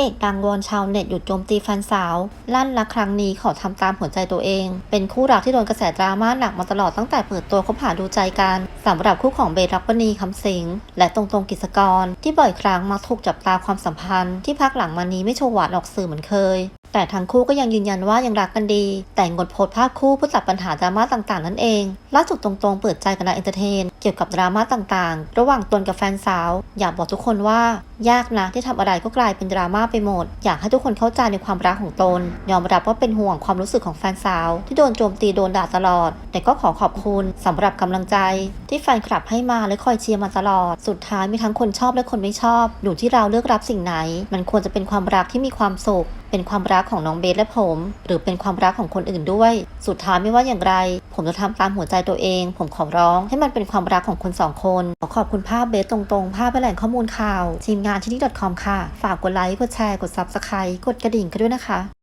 เอกดังวอนชาวเน็ตหยุดโจมตีแฟนสาว ลั่นรักครั้งนี้ขอทำตามหัวใจตัวเอง เป็นคู่รักที่โดนกระแสดราม่าหนักมาตลอดตั้งแต่เปิดตัวคบหาดูใจกันสำหรับคู่ของเบรักวณีคำสิงและตรงตรงกิจกร ที่บ่อยครั้งมาถูกจับตาความสัมพันธ์ที่พักหลังมานี้ไม่โชว์หวานออกสื่อเหมือนเคย แต่ทั้งคู่ก็ยังยืนยันว่ายังรักกันดี แต่งดโพสภาพคู่เพื่อตัดปัญหาดราม่าต่างๆ นั่นเองล่าสุดตรงๆ เปิดใจกับนายเอนเตอร์เทน เกี่ยวกับดราม่าต่างๆ ระหว่างตนกับแฟนสาว อยากบอกทุกคนว่า ยากนะที่ทำอะไรก็กลายเป็นดราม่าไปหมด อยากให้ทุกคนเข้าใจในความรักของตน ยอมรับว่าเป็นห่วงความรู้สึกของแฟนสาว ที่โดนโจมตีโดนด่าตลอด แต่ก็ขอขอบคุณสำหรับกำลังใจ ที่แฟนคลับให้มาและคอยเชียร์มาตลอด สุดท้ายมีทั้งคนชอบและคนไม่ชอบ อยู่ที่เราเลือกรับสิ่งไหน มันควรจะเป็นความรักที่มีความสุขเป็นความรักของน้องเบสและผม หรือเป็นความรักของคนอื่นด้วย สุดท้ายไม่ว่าอย่างไร ผมจะทำตามหัวใจตัวเอง ผมขอร้องให้มันเป็นความรักของคนสองคนขอขอบคุณภาพเบสตรงๆ ภาพและแหล่งข้อมูลข่าว ทีมงานที่นี่ .com ค่ะ ฝากกดไลค์กดแชร์กด Subscribe กดกระดิ่งกันด้วยนะคะ